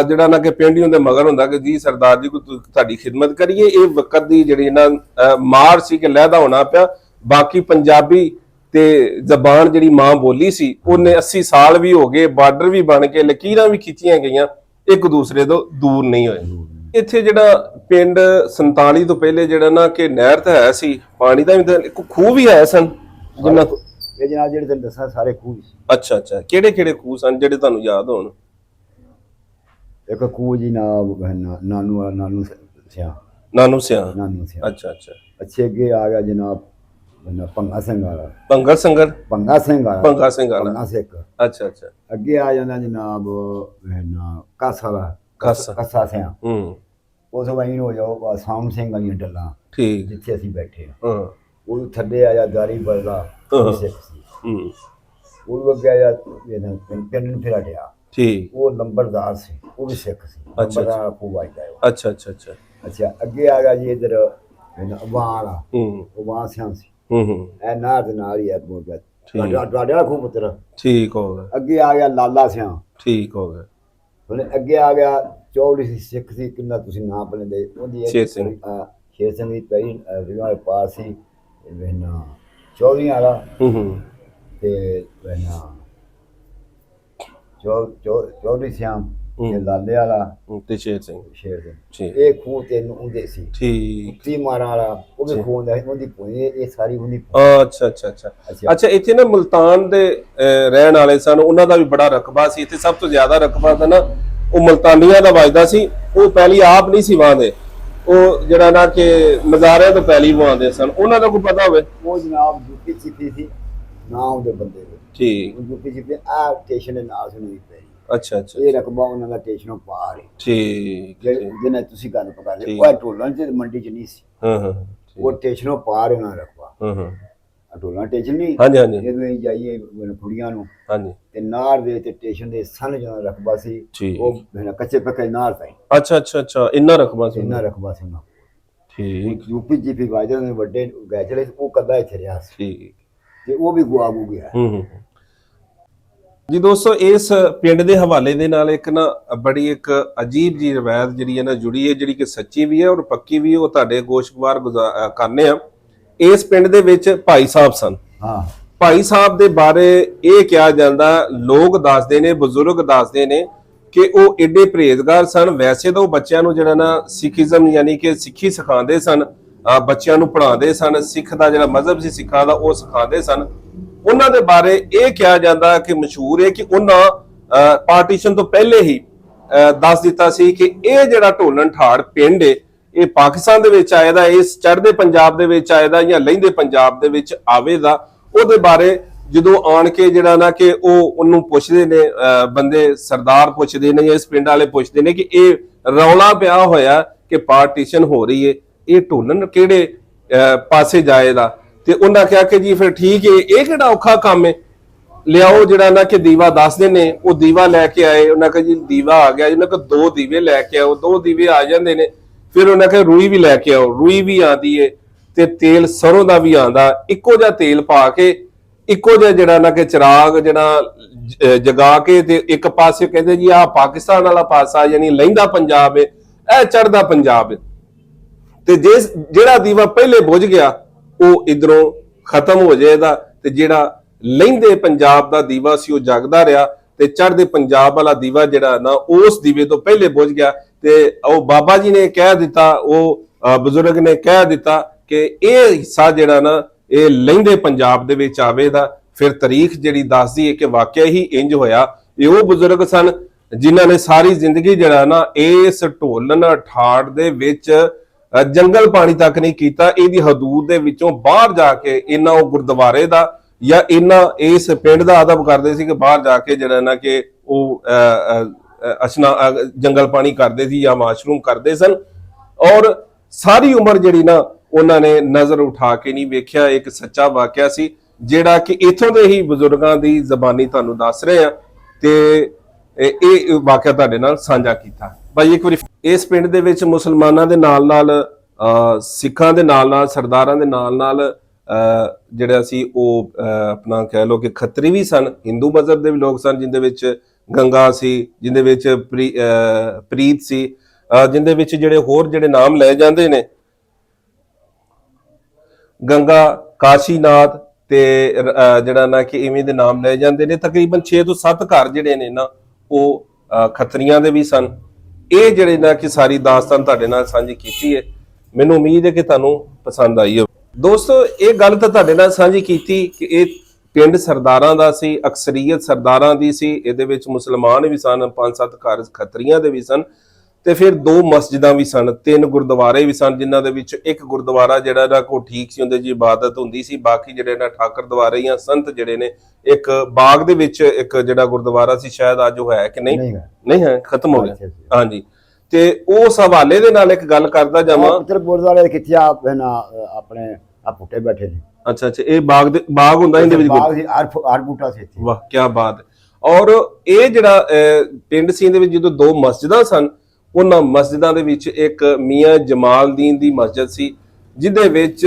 ਜਿਹੜਾ ਨਾ ਕਿ ਪਿੰਡ ਹੀ ਉਹਦੇ ਮਗਰ ਹੁੰਦਾ ਕਿ ਜੀ ਸਰਦਾਰ ਜੀ ਕੋਈ ਤੁਹਾਡੀ ਖਿਦਮਤ ਕਰੀਏ ਇਹ ਵਕਤ ਦੀ ਜਿਹੜੀ ਨਾ ਅਹ, ਮਾਰ ਸੀ ਕਿ ਲਹਿਦਾ ਹੋਣਾ ਪਿਆ ਬਾਕੀ ਪੰਜਾਬੀ ਤੇ ਜ਼ਬਾਨ ਜਿਹੜੀ ਮਾਂ ਬੋਲੀ ਸੀ ਉਹਨੇ 80 ਸਾਲ ਵੀ ਹੋ ਗਏ ਬਾਰਡਰ ਵੀ ਬਣ ਕੇ ਲਕੀਰਾਂ ਵੀ ਖਿੱਚੀਆਂ ਗਈਆਂ ਇੱਕ ਦੂਸਰੇ ਤੋਂ ਦੂਰ ਨਹੀਂ ਹੋਏ। ਇੱਥੇ ਜਿਹੜਾ ਪਿੰਡ 47 ਤੋਂ ਪਹਿਲੇ ਜਿਹੜਾ ਨਾ ਕਿ ਨਹਿਰ ਤਾਂ ਹੈ ਸੀ ਪਾਣੀ ਦਾ ਵੀ ਇੱਕ ਖੂਹ ਵੀ ਹੈ ਸਨ ਜਿੰਨਾ ਇਹ ਜਨਾਬ ਜਿਹੜੇ ਤੁਹਾਨੂੰ ਦੱਸਾਂ ਸਾਰੇ ਖੂਹ ਸੀ। ਅੱਛਾ ਅੱਛਾ। ਕਿਹੜੇ ਕਿਹੜੇ ਖੂਹ ਸਨ ਜਿਹੜੇ ਤੁਹਾਨੂੰ ਯਾਦ ਹੋਣ? ਇੱਕ ਖੂਹ ਜੀ ਨਾ ਨਾਨੂ ਨਾਨੂ ਸਿਆ। ਨਾਨੂ ਸਿਆ। ਨਾਨੂ ਸਿਆ। ਅੱਛਾ ਅੱਛਾ। ਅੱਛੇ ਅੱਗੇ ਆ ਗਿਆ ਜਨਾਬ ਪੰਗਾ ਸਿੰਘ ਵਾਲਾ। ਪੰਗਲ ਸੰਗਰ? ਪੰਗਾ ਸਿੰਘ ਵਾਲਾ। ਪੰਗਾ ਸਿੰਘ ਵਾਲਾ। ਪੰਗਾ ਸਿੱਖ। ਅੱਛਾ ਅੱਛਾ। ਅੱਗੇ ਆ ਜਾਂਦਾ ਜਨਾਬ ਇਹ ਨਾ ਕਾਸਾ ਵਾਲਾ। ਕਾਸਾ। ਕਾਸਾ ਸਿਆ। ਹੂੰ। ਉਸ ਵਾਈਨ ਹੋ ਜਾਓ ਸਾਉਣ ਸਿੰਘ ਵਾਲੀਆਂ ਡੱਲਾਂ ਠੀਕ। ਜਿੱਥੇ ਅਸੀਂ ਬੈਠੇ ਹਾਂ। ਹਾਂ। ਉਹ ਥੱਲੇ। ਸਿੱਖ ਸੀ। ਹੂੰ। ਉਹ ਅੱਗੇ ਆਇਆ ਇਹ ਨਾ ਪਿੰਡ ਨੂੰ ਫਿਰ ਹਟਿਆ। ਠੀਕ। ਉਹ ਲੰਬਰਦਾਰ ਸੀ ਉਹ ਵੀ ਸਿੱਖ ਸੀ। ਅੱਛਾ। ਲੰਬਰਦਾਰ ਕੋ ਵਾਜਦਾ ਉਹ ਅੱਛਾ ਅੱਛਾ ਅੱਛਾ। ਅੱਛਾ ਅੱਗੇ ਆ ਗਿਆ ਜੀ ਇਧਰ ਵਾਲਾ ਹੂੰ। ਉਹ ਵਾਂ ਸਿਆਂ ਸੀ। ਹੂੰ ਹੂੰ। ਇਹ ਦੇ ਨਾਲ ਹੀ ਹੈ ਠੀਕ। ਤੁਹਾਡਾ ਤੁਹਾਡਾ ਖੂਬ ਪੁੱਤਰ? ਠੀਕ ਹੋ ਗਿਆ। ਅੱਗੇ ਆ ਗਿਆ ਲਾਲਾ ਸਿਆਂ ਠੀਕ ਹੋ ਗਿਆ। ਉਹਨੇ ਅੱਗੇ ਆ ਗਿਆ ਚੌੜੀ ਸੀ ਸਿੱਖ ਸੀ ਕਿੰਨਾ ਤੁਸੀਂ ਨਾਂ ਬਣਦੇ। ਉਹਦੀ ਸ਼ੇਰ ਸਿੰਘ। ਸ਼ੇਰ ਸਿੰਘ ਦੀ ਰਿਵਾਇ ਪਾਸ ਸੀ ਵੇਨਾ ਚੌਵੀ ਵਾਲਾ। ਹੂੰ ਹੂੰ। ਤੇ ਵੇਨਾ ਚੌ ਚੌ- ਚੌਧਰੀ ਸਿਆਮ। ਤੇ ਲਾਲੇ ਵਾਲਾ। ਤੇ ਸ਼ੇਰ ਸਿੰਘ। ਸ਼ੇਰ ਸਿੰਘ। ਠੀਕ। ਇਹ ਖੂਹ ਤੇ ਉਹਦੇ ਸੀ। ਠੀਕ। ਤੀ ਮਾਰਾਂ ਵਾਲਾ ਉਹ ਵੀ ਖੂਹ ਦਾ ਸੀ, ਉਹਦੀ ਪੁਣੀ ਇਹ ਸਾਰੀ ਉਹਦੀ ਅੱਛਾ ਅੱਛਾ ਅੱਛਾ। ਅੱਛਾ। ਅੱਛਾ ਇੱਥੇ ਨਾ ਮੁਲਤਾਨ ਦੇ ਅਹ, ਰਹਿਣ ਵਾਲੇ ਸਨ। ਉਹਨਾਂ ਦਾ ਵੀ ਬੜਾ ਰਕਬਾ ਸੀ। ਇੱਥੇ ਸਭ ਤੋਂ ਜ਼ਿਆਦਾ ਰਕਬਾ ਤਾਂ ਨਾ ਉਹ ਮੁਲਤਾਨੀਆਂ ਦਾ ਵੱਜਦਾ ਸੀ। ਉਹ ਪਹਿਲੀ ਆਪ ਨਹੀਂ ਸੀ ਵਾਂਦੇ ਉਹ ਜਿਹੜਾ ਨਾ ਕਿ ਮਜ਼ਾਰਿਆਂ ਤੋਂ ਪਹਿਲੀ ਵਾਂਦੇ ਸਨ। ਉਹਨਾਂ ਦਾ ਕੋਈ ਪਤਾ ਹੋਵੇ? ਉਹ ਜਨਾਬ ਯੂਪੀ ਚਿੱਪੀ ਸੀ। ਨਾ ਉਹਦੇ ਬੰਦੇ ਦੇ। ਠੀਕ। ਯੂਪੀ ਚਿੱਪੀ ਆ ਸਟੇਸ਼ਨ ਦੇ ਨਾਲ ਸੁਣੀ ਪਈ। ਅੱਛਾ ਅੱਛਾ ਇਹ ਰਕਬਾ ਉਹਨਾਂ ਦਾ ਟੇਸ਼ਨੋਂ ਪਾਰ ਹੈ ਠੀਕ ਜਿਹਨੇ ਤੁਸੀਂ ਗੱਲ ਪਕਾ ਲਈ ਠੀਕ। ਉਹ ਢੋਲਣ ਚ ਮੰਡੀ ਚ ਨਹੀਂ ਸੀ। ਹਾਂ ਹਾਂ ਠੀਕ। ਉਹ ਟੇਸ਼ਨੋਂ ਪਾਰ ਉਹਨਾਂ ਦਾ ਰਕਬਾ। ਹਾਂ ਹਾਂ। ਢੋਲਣ ਟੇਸ਼ਨ ਨਹੀਂ। ਹਾਂਜੀ ਹਾਂਜੀ। ਜਦੋਂ ਅਸੀਂ ਜਾਈਏ ਕੁੜੀਆਂ ਨੂੰ। ਹਾਂਜੀ। ਤੇ ਨਾਰ ਦੇ ਤੇ ਟੇਸ਼ਨ ਦੇ ਸਨ ਜਿਹੜਾ ਰਕਬਾ ਸੀ ਠੀਕ। ਉਹ ਮੇਰਾ ਕੱਚੇ ਪੱਕੇ ਨਾਰ ਤਾਈ ਅੱਛਾ ਅੱਛਾ ਅੱਛਾ। ਇੰਨਾ ਰਕਬਾ ਸੀ ਇੰਨਾ ਰਕਬਾ ਸੀ ਕੋਲ। ਠੀਕ। ਯੂਪੀ ਜੀਪੀ ਵਾਜਰ ਨੇ ਵੱਡੇ ਗਏ ਚਲੇ ਉਹ ਕਦਾ ਇੱਥੇ ਰਿਹਾ ਸੀ। ਠੀਕ। ਤੇ ਉਹ ਵੀ ਗੁਆ। ਗੂ ਗਿਆ ਹੂੰ ਹੂੰ। ਜੀ ਦੋਸਤੋ ਇਸ ਪਿੰਡ ਦੇ ਹਵਾਲੇ ਦੇ ਨਾਲ ਇੱਕ ਨਾ ਬੜੀ ਇੱਕ ਅਜੀਬ ਜੀ ਰਵਾਇਤ ਜਿਹੜੀ ਹੈ ਨਾ ਜੁੜੀ ਹੈ ਜਿਹੜੀ ਕਿ ਸੱਚੀ ਵੀ ਹੈ ਔਰ ਪੱਕੀ ਵੀ ਹੈ ਉਹ ਤੁਹਾਡੇ ਗੋਸ਼ਗਵਾਰ ਕਰਨੇ ਆ। ਇਸ ਪਿੰਡ ਦੇ ਵਿੱਚ ਭਾਈ ਸਾਹਿਬ ਸਨ। ਹਾਂ। ਭਾਈ ਸਾਹਿਬ ਦੇ ਬਾਰੇ ਇਹ ਕਿਹਾ ਜਾਂਦਾ ਲੋਕ ਦੱਸਦੇ ਨੇ ਬਜ਼ੁਰਗ ਦੱਸਦੇ ਨੇ ਕਿ ਉਹ ਏਡੇ ਪਰਹੇਜ਼ਗਾਰ ਸਨ। ਵੈਸੇ ਤਾਂ ਉਹ ਬੱਚਿਆਂ ਨੂੰ ਜਿਹੜਾ ਨਾ ਸਿੱਖੀਜ਼ਮ ਯਾਨੀ ਕਿ ਸਿੱਖੀ ਸਿਖਾਉਂਦੇ ਸਨ। ਬੱਚਿਆਂ ਨੂੰ ਪੜ੍ਹਾਉਂਦੇ ਸਨ, ਸਿੱਖ ਦਾ ਜਿਹੜਾ ਮਜ਼ਹਬ ਸੀ, ਸਿੱਖਾਂ ਦਾ, ਉਹ ਸਿਖਾਉਂਦੇ ਸਨ। ਉਹਨਾਂ ਦੇ ਬਾਰੇ ਇਹ ਕਿਹਾ ਜਾਂਦਾ ਕਿ ਮਸ਼ਹੂਰ ਹੈ ਕਿ ਉਹਨਾਂ ਪਾਰਟੀਸ਼ਨ ਤੋਂ ਪਹਿਲੇ ਹੀ ਦੱਸ ਦਿੱਤਾ ਸੀ ਕਿ ਇਹ ਜਿਹੜਾ ਢੋਲਣ ਠਾੜ ਪਿੰਡ ਹੈ ਇਹ ਪਾਕਿਸਤਾਨ ਦੇ ਵਿੱਚ ਆਏਦਾ ਇਸ ਚੜ੍ਹਦੇ ਪੰਜਾਬ ਦੇ ਵਿੱਚ ਆਏਦਾ ਜਾਂ ਲਹਿੰਦੇ ਪੰਜਾਬ ਦੇ ਵਿੱਚ ਆਵੇਦਾ, ਉਹਦੇ ਬਾਰੇ ਜਦੋਂ ਆਣ ਕੇ ਜਿਹੜਾ ਨਾ ਕਿ ਉਹ ਉਹਨੂੰ ਪੁੱਛਦੇ ਨੇ, ਅਹ, ਬੰਦੇ ਸਰਦਾਰ ਪੁੱਛਦੇ ਨੇ ਜਾਂ ਇਸ ਪਿੰਡ ਵਾਲੇ ਪੁੱਛਦੇ ਨੇ ਕਿ ਇਹ ਰੌਲਾ ਪਿਆ ਹੋਇਆ ਕਿ ਪਾਰਟੀਸ਼ਨ ਹੋ ਰਹੀ ਹੈ ਇਹ ਢੋਲਣ ਕਿਹੜੇ ਅਹ ਪਾਸੇ ਜਾਏਦਾ ਤੇ ਉਹਨਾਂ ਕਿਹਾ ਕਿ ਜੀ ਫਿਰ ਠੀਕ ਹੈ ਇਹ ਕਿਹੜਾ ਔਖਾ ਕੰਮ ਹੈ ਲਿਆਓ ਜਿਹੜਾ ਨਾ ਕਿ ਦੀਵਾ ਦੱਸਦੇ ਨੇ, ਉਹ ਦੀਵਾ ਲੈ ਕੇ ਆਏ, ਉਹਨਾਂ ਕਹੇ ਜੀ ਦੀਵਾ ਆ ਗਿਆ ਉਹਨਾਂ ਕੋ ਦੋ ਦੀਵੇ ਲੈ ਕੇ ਆਓ, ਦੋ ਦੀਵੇ ਆ ਜਾਂਦੇ ਨੇ, ਫਿਰ ਉਹਨਾਂ ਕਹੇ ਰੂਈ ਵੀ ਲੈ ਕੇ ਆਓ, ਰੂਈ ਵੀ ਆਂਦੀ ਏ, ਤੇ ਤੇਲ ਸਰੋਂ ਦਾ ਵੀ ਆਂਦਾ, ਇੱਕੋ ਜਿਹਾ ਤੇਲ ਪਾ ਕੇ, ਇੱਕੋ ਜਿਹਾ ਜਿਹੜਾ ਨਾ ਕਿ ਚਿਰਾਗ ਜਿਹੜਾ ਜਗਾ ਕੇ, ਤੇ ਇੱਕ ਪਾਸੇ ਕਹਿੰਦੇ ਜੀ ਆਹ ਪਾਕਿਸਤਾਨ ਵਾਲਾ ਪਾਸਾ, ਯਾਨੀ ਲਹਿੰਦਾ ਪੰਜਾਬ ਏ, ਇਹ ਚੜਦਾ ਪੰਜਾਬ ਏ। ਤੇ ਜੇ ਜਿਹੜਾ ਦੀਵਾ ਪਹਿਲੇ ਬੁਝ ਗਿਆ, ਉਹ ਇਧਰੋਂ ਖਤਮ ਹੋ ਜਾਏਗਾ ਤੇ ਜਿਹੜਾ ਲਹਿੰਦੇ ਪੰਜਾਬ ਦਾ ਦੀਵਾ ਸੀ, ਉਹ ਜਗਦਾ ਰਿਹਾ ਤੇ ਚੜ੍ਹਦੇ ਪੰਜਾਬ ਵਾਲਾ ਦੀਵਾ ਜਿਹੜਾ ਨਾ, ਉਸ ਦੀਵੇ ਤੋਂ ਪਹਿਲੇ ਬੁਝ ਗਿਆ ਤੇ ਉਹ ਬਾਬਾ ਜੀ ਨੇ ਕਹਿ ਦਿੱਤਾ, ਉਹ ਬਜ਼ੁਰਗ ਨੇ ਕਹਿ ਦਿੱਤਾ ਕਿ ਇਹ ਹਿੱਸਾ ਜਿਹੜਾ ਨਾ, ਇਹ ਲਹਿੰਦੇ ਪੰਜਾਬ ਦੇ ਵਿੱਚ ਆਵੇਗਾ। ਫਿਰ ਤਾਰੀਖ ਜਿਹੜੀ ਦੱਸਦੀ ਹੈ ਕਿ ਵਾਕਿਆ ਹੀ ਇੰਜ ਹੋਇਆ। ਇਹ ਉਹ ਬਜ਼ੁਰਗ ਸਨ ਜਿਨ੍ਹਾਂ ਨੇ ਸਾਰੀ ਜ਼ਿੰਦਗੀ ਜਿਹੜਾ ਨਾ, ਇਸ ਢੋਲਣ ਅਠਾੜ ਦੇ ਵਿੱਚ ਜੰਗਲ ਪਾਣੀ ਤੱਕ ਨਹੀਂ ਕੀਤਾ। ਇਹਦੀ ਹਦੂਦ ਦੇ ਵਿੱਚੋਂ ਬਾਹਰ ਜਾ ਕੇ ਇਹਨਾਂ ਉਹ ਗੁਰਦੁਆਰੇ ਦਾ ਜਾਂ ਇਹਨਾਂ ਇਸ ਪਿੰਡ ਦਾ ਅਦਬ ਕਰਦੇ ਸੀ ਕਿ ਬਾਹਰ ਜਾ ਕੇ ਜਿਹੜਾ ਨਾ ਕਿ ਉਹ ਅਸ਼ਨਾ ਜੰਗਲ ਪਾਣੀ ਕਰਦੇ ਸੀ ਜਾਂ ਵਾਸ਼ਰੂਮ ਕਰਦੇ ਸਨ। ਔਰ ਸਾਰੀ ਉਮਰ ਜਿਹੜੀ ਨਾ ਉਹਨਾਂ ਨੇ ਨਜ਼ਰ ਉਠਾ ਕੇ ਨਹੀਂ ਵੇਖਿਆ। ਇੱਕ ਸੱਚਾ ਵਾਕਿਆ ਸੀ ਜਿਹੜਾ ਕਿ ਇਥੋਂ ਦੇ ਹੀ ਬਜ਼ੁਰਗਾਂ ਦੀ ਜ਼ਬਾਨੀ ਤੁਹਾਨੂੰ ਦੱਸ ਰਹੇ ਆ ਤੇ ਇਹ ਇਹ ਵਾਕਿਆ ਤੁਹਾਡੇ ਨਾਲ ਸਾਂਝਾ ਕੀਤਾ। ਭਾਈ ਇੱਕ ਵਾਰੀ ਇਸ ਪਿੰਡ ਦੇ ਵਿੱਚ ਮੁਸਲਮਾਨਾਂ ਦੇ ਨਾਲ ਨਾਲ ਸਿੱਖਾਂ ਦੇ ਨਾਲ ਨਾਲ ਸਰਦਾਰਾਂ ਦੇ ਨਾਲ ਨਾਲ ਅਹ, ਜਿਹੜਾ ਸੀ ਉਹ ਆਪਣਾ ਕਹਿ ਲਓ ਕਿ ਖੱਤਰੀ ਵੀ ਸਨ ਹਿੰਦੂ ਮਜ਼ਹਬ ਦੇ ਵੀ ਲੋਕ ਸਨ ਜਿੰਦੇ ਵਿੱਚ ਗੰਗਾ ਸੀ ਜਿੰਦੇ ਵਿੱਚ ਪ੍ਰੀ- ਅਹ, ਪ੍ਰੀਤ ਸੀ ਅਹ, ਜਿੰਦੇ ਵਿੱਚ ਜਿਹੜੇ ਹੋਰ ਜਿਹੜੇ ਨਾਮ ਲਏ ਜਾਂਦੇ ਨੇ ਗੰਗਾ ਕਾਸ਼ੀਨਾਥ ਤੇ ਜਿਹੜਾ ਨਾ ਕਿ ਇਵੇਂ ਦੇ ਨਾਮ ਲਏ ਜਾਂਦੇ ਨੇ ਤਕਰੀਬਨ 6 ਤੋਂ 7 ਘਰ ਜਿਹੜੇ ਨੇ ਨਾ ਉਹ ਅਹ, ਖੱਤਰੀਆਂ ਦੇ ਵੀ ਸਨ। ਇਹ ਜਿਹੜੇ ਨਾ ਕਿ ਸਾਰੀ ਦਾਸਤਾਨ ਤੁਹਾਡੇ ਨਾਲ ਸਾਂਝੀ ਕੀਤੀ ਹੈ ਮੈਨੂੰ ਉਮੀਦ ਹੈ ਕਿ ਤੁਹਾਨੂੰ ਪਸੰਦ ਆਈ ਹੋਵੇ। ਦੋਸਤੋ ਇਹ ਗੱਲ ਤਾਂ ਤੁਹਾਡੇ ਨਾਲ ਸਾਂਝੀ ਕੀਤੀ ਕਿ ਇਹ ਪਿੰਡ ਸਰਦਾਰਾਂ ਦਾ ਸੀ ਅਕਸਰੀਅਤ ਸਰਦਾਰਾਂ ਦੀ ਸੀ ਇਹਦੇ ਵਿੱਚ ਮੁਸਲਮਾਨ ਵੀ ਸਨ ਪੰਜ ਸੱਤ ਘਰ ਖੱਤਰੀਆਂ ਦੇ ਵੀ ਸਨ। ਤੇ ਫਿਰ ਦੋ ਮਸਜਿਦਾਂ ਵੀ ਸਨ ਤਿੰਨ ਗੁਰਦੁਆਰੇ ਵੀ ਸਨ ਜਿਨ੍ਹਾਂ ਦੇ ਵਿੱਚ ਇੱਕ ਗੁਰਦੁਆਰਾ ਜਿਹੜਾ ਨਾ ਕੋ ਠੀਕ ਸੀ ਉਹਦੇ ਜੀ ਇਬਾਦਤ ਹੁੰਦੀ ਸੀ। ਬਾਕੀ ਜਿਹੜੇ ਨਾ ਠਾਕਰ ਦੁਆਰੇ ਜਾਂ ਸੰਤ ਜਿਹੜੇ ਨੇ ਇੱਕ ਬਾਗ ਦੇ ਵਿੱਚ ਇੱਕ ਜਿਹੜਾ ਗੁਰਦੁਆਰਾ ਸੀ ਸ਼ਾਇਦ ਅੱਜ ਉਹ ਹੈ ਕਿ ਨਹੀਂ? ਨਹੀਂ ਹੈ। ਖਤਮ ਹੋ ਗਿਆ। ਹਾਂਜੀ। ਤੇ ਉਸ ਹਵਾਲੇ ਦੇ ਨਾਲ ਇੱਕ ਗੱਲ ਕਰਦਾ ਜਾਵਾਂ। ਪੁੱਤਰ ਗੁਰਦੁਆਰੇ ਕਿੱਥੇ ਆ ਨਾ ਆਪਣੇ ਆ ਪੁੱਟੇ ਬੈਠੇ ਨੇ ਅੱਛਾ ਅੱਛਾ ਇਹ ਬਾਗ ਦੇ ਬਾਗ ਹੁੰਦਾ ਇਹਦੇ ਵਿੱਚ ਬਾਗ ਸੀ ਆਰ ਆਰ ਬੂਟਾ ਸੀ ਇੱਥੇ। ਵਾਹ ਕੀ ਬਾਤ। ਔਰ ਇਹ ਜਿਹੜਾ ਪਿੰਡ ਸੀ ਦੇ ਵਿੱਚ ਜਦੋਂ ਦੋ ਮਸਜਿਦਾਂ ਸਨ ਉਹਨਾਂ ਮਸਜਿਦਾਂ ਦੇ ਵਿੱਚ ਇੱਕ ਮੀਆਂ ਜਮਾਲਦੀਨ ਦੀ ਮਸਜਿਦ ਸੀ, ਜਿਹਦੇ ਵਿੱਚ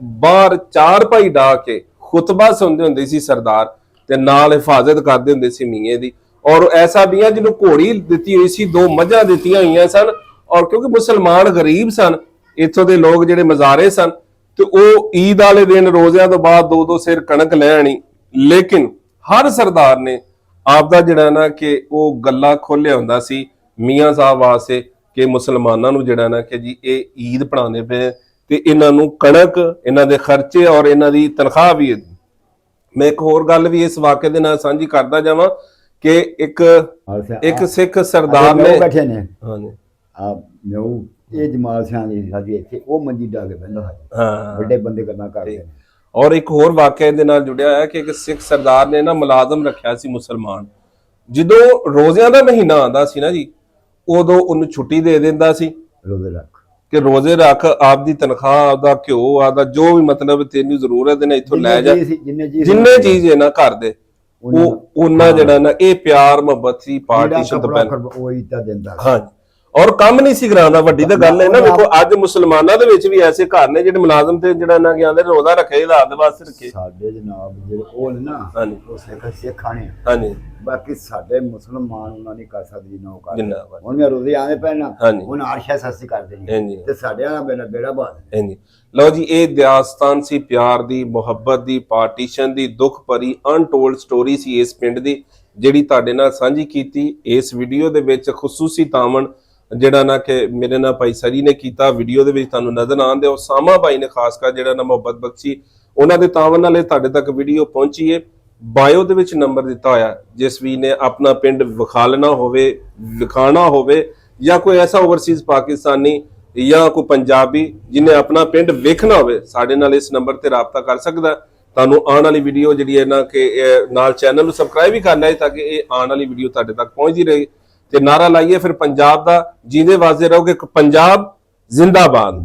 ਬਾਹਰ ਚਾਰ ਭਾਈ ਡਾ ਕੇ ਖੁਤਬਾ ਸੁਣਦੇ ਹੁੰਦੇ ਸੀ ਸਰਦਾਰ ਤੇ ਨਾਲ ਹਿਫਾਜ਼ਤ ਕਰਦੇ ਹੁੰਦੇ ਸੀ ਮੀਆਂ ਦੀ। ਔਰ ਐਸਾ ਮੀਆਂ ਜਿਹਨੂੰ ਘੋੜੀ ਦਿੱਤੀ ਹੋਈ ਸੀ, ਦੋ ਮੱਝਾਂ ਦਿੱਤੀਆਂ ਹੋਈਆਂ ਸਨ ਔਰ ਕਿਉਂਕਿ ਮੁਸਲਮਾਨ ਗਰੀਬ ਸਨ, ਇੱਥੋਂ ਦੇ ਲੋਕ ਜਿਹੜੇ ਮਜ਼ਾਰੇ ਸਨ ਤੇ ਉਹ ਈਦ ਵਾਲੇ ਦਿਨ ਰੋਜ਼ਿਆਂ ਤੋਂ ਬਾਅਦ ਦੋ ਦੋ ਸਿਰ ਕਣਕ ਲੈ ਆਣੀ ਲੇਕਿਨ ਹਰ ਸਰਦਾਰ ਨੇ ਆਪ ਦਾ ਜਿਹੜਾ ਨਾ ਕਿ ਉਹ ਗੱਲਾਂ ਖੋਲਿਆ ਹੁੰਦਾ ਸੀ ਮੀਆਂ ਸਾਹਿਬ ਵਾਸਤੇ ਕਿ ਮੁਸਲਮਾਨਾਂ ਨੂੰ ਜਿਹੜਾ ਨਾ ਕਿ ਜੀ ਇਹ ਈਦ ਪੜਾਉਂਦੇ ਪਏ ਤੇ ਇਹਨਾਂ ਨੂੰ ਕਣਕ ਇਹਨਾਂ ਦੇ ਖਰਚੇ ਔਰ ਇਹਨਾਂ ਦੀ ਤਨਖਾਹ ਵੀ ਮੈਂ ਇੱਕ ਹੋਰ ਗੱਲ ਵੀ ਇਸ ਵਾਕਿਏ ਦੇ ਨਾਲ ਸਾਂਝੀ ਕਰਦਾ ਜਾਵਾਂ ਕਿ ਇੱਕ ਇੱਕ ਸਿੱਖ ਸਰਦਾਰ ਨੇ ਬੈਠੇ ਨੇ। ਹਾਂਜੀ। ਆ ਨੋ ਇਹ ਜਮਾਲ ਸਿਆਂ ਦੀ ਸਾਡੀ ਇੱਥੇ ਉਹ ਮੰਜੀ ਡਾ ਕੇ ਬੰਦਾ ਹਾਂ। ਵੱਡੇ ਬੰਦੇ ਕਰਨਾ ਕਰਦੇ ਨੇ। ਔਰ ਇੱਕ ਹੋਰ ਵਾਕਿਆ ਇਹਦੇ ਨਾਲ ਜੁੜਿਆ ਹੋਇਆ ਕਿ ਇੱਕ ਸਿੱਖ ਸਰਦਾਰ ਨੇ ਨਾ ਮੁਲਾਜ਼ਮ ਰੱਖਿਆ ਸੀ ਮੁਸਲਮਾਨ। ਜਦੋਂ ਰੋਜ਼ਿਆਂ ਦਾ ਮਹੀਨਾ ਆਂਦਾ ਸੀ ਨਾ ਜੀ ਉਦੋਂ ਉਹਨੂੰ ਛੁੱਟੀ ਦੇ ਦਿੰਦਾ ਸੀ। ਰੋਜ਼ੇ ਰੱਖ। ਕਿ ਰੋਜ਼ੇ ਰੱਖ ਆਪਦੀ ਤਨਖਾਹ ਆਪਦਾ ਘਿਓ ਆਪਦਾ ਜੋ ਵੀ ਮਤਲਬ ਤੈਨੂੰ ਜ਼ਰੂਰਤ ਨੇ ਇੱਥੋਂ ਲੈ ਜਾ। ਜਿੰਨੇ ਚੀਜ਼ ਹੈ ਨਾ ਘਰ ਦੇ ਉਹ ਉਹਨਾਂ ਜਿਹੜਾ ਨਾ ਇਹ ਪਿਆਰ ਮੁਹੱਬਤ ਸੀ ਪਾਰਟੀਸ਼ਨ ਤੋਂ ਪਹਿਲਾਂ ਉਹ ਹੀ ਤਾਂ ਦਿੰਦਾ ਹਾਂਜੀ। ਔਰ ਕੰਮ ਨਹੀਂ ਸੀ ਕਰਾਉਂਦਾ ਵੱਡੀ ਤਾਂ ਗੱਲ ਹੈ। ਨਾ ਵੇਖੋ ਅੱਜ ਮੁਸਲਮਾਨਾਂ ਦੇ ਵਿੱਚ ਵੀ ਐਸੇ ਘਰ ਨੇ ਜਿਹੜੇ ਮੁਲਾਜ਼ਮ ਤੇ ਜਿਹੜਾ ਨਾ ਕਿ ਆਂਦੇ ਰੋਜ਼ਾ ਰੱਖੇ ਰਾਤ ਦੇ ਵਾਸਤੇ ਰੱਖੇ। ਸਾਡੇ ਜਨਾਬ ਜਿਹੜੇ ਉਹ ਨੇ ਨਾ ਹਾਂਜੀ। ਉਹ ਸਿੱਖ ਸਿੱਖਾਣੇ ਹਾਂਜੀ। ਬਾਕੀ ਸਾਡੇ ਮੁਸਲਮਾਨ ਉਹਨਾਂ ਨਹੀਂ ਕਰ ਸਕਦੇ ਜਿੰਨਾ ਉਹ ਕਰਦੇ ਹੁਣ ਮੈਂ ਰੋਜ਼ੇ ਪੈਣਾ ਹਾਂਜੀ। ਉਹਨਾਂ ਆਰਸ਼ਾ ਸਸਤੀ ਕਰ ਦੇਣੀ ਹਾਂਜੀ। ਤੇ ਸਾਡੇ ਵਾਲਾ ਬੇੜਾ ਬੇੜਾ ਬਾਦ ਹਾਂਜੀ। ਲਓ ਜੀ ਇਹ ਦਿਆਸਤਾਨ ਸੀ ਪਿਆਰ ਦੀ ਮੁਹੱਬਤ ਦੀ ਪਾਰਟੀਸ਼ਨ ਦੀ ਦੁੱਖ ਭਰੀ ਅਨਟੋਲਡ ਸਟੋਰੀ ਸੀ ਇਸ ਪਿੰਡ ਦੀ ਜਿਹੜੀ ਤੁਹਾਡੇ ਨਾਲ ਸਾਂਝੀ ਕੀਤੀ ਇਸ ਵੀਡੀਓ ਦੇ ਵਿੱਚ ਖੁਸੂਸੀ ਤਾਮਣ ਜਿਹੜਾ ਨਾ ਕਿ ਮੇਰੇ ਨਾਲ ਭਾਈ ਸਰੀ ਨੇ ਕੀਤਾ ਵੀਡੀਓ ਦੇ ਵਿੱਚ ਤੁਹਾਨੂੰ ਨਜ਼ਰ ਆਉਂਦੇ, ਉਹ ਸਾਮਾ ਭਾਈ ਨੇ ਖਾਸ ਕਰ ਜਿਹੜਾ ਨਾ ਮੁਹੱਬਤ ਬਖਸ਼ੀ, ਉਹਨਾਂ ਦੇ ਤਾਵਨ ਨਾਲ ਇਹ ਤੁਹਾਡੇ ਤੱਕ ਵੀਡੀਓ ਪਹੁੰਚੀ ਏ ਬਾਇਓ ਦੇ ਵਿੱਚ ਨੰਬਰ ਦਿੱਤਾ ਹੋਇਆ, ਜਿਸ ਵੀ ਨੇ ਆਪਣਾ ਪਿੰਡ ਵਿਖਾਲਣਾ ਹੋਵੇ ਵਿਖਾਣਾ ਹੋਵੇ, ਜਾਂ ਕੋਈ ਐਸਾ ਓਵਰਸੀਜ਼ ਪਾਕਿਸਤਾਨੀ ਜਾਂ ਕੋਈ ਪੰਜਾਬੀ ਜਿਹਨੇ ਆਪਣਾ ਪਿੰਡ ਵੇਖਣਾ ਹੋਵੇ, ਸਾਡੇ ਨਾਲ ਇਸ ਨੰਬਰ ਤੇ ਰਾਬਤਾ ਕਰ ਸਕਦਾ ਤੁਹਾਨੂੰ ਆਉਣ ਵਾਲੀ ਵੀਡੀਓ ਜਿਹੜੀ ਹੈ ਨਾ ਕਿ ਨਾਲ ਚੈਨਲ ਨੂੰ ਸਬਸਕ੍ਰਾਈਬ ਵੀ ਕਰ ਲਿਆ ਤਾਂ ਕਿ ਇਹ ਆਉਣ ਵਾਲੀ ਵੀਡੀਓ ਤੁਹਾਡੇ ਤੱਕ ਪਹੁੰਚਦੀ ਰਹੇ। ਤੇ ਨਾਰਾ ਲਾਈਏ ਫਿਰ ਪੰਜਾਬ ਦਾ ਜੀਂਦੇ ਵਾਜ਼ੇ ਰਹੋਗੇ ਪੰਜਾਬ ਜ਼ਿੰਦਾਬਾਦ।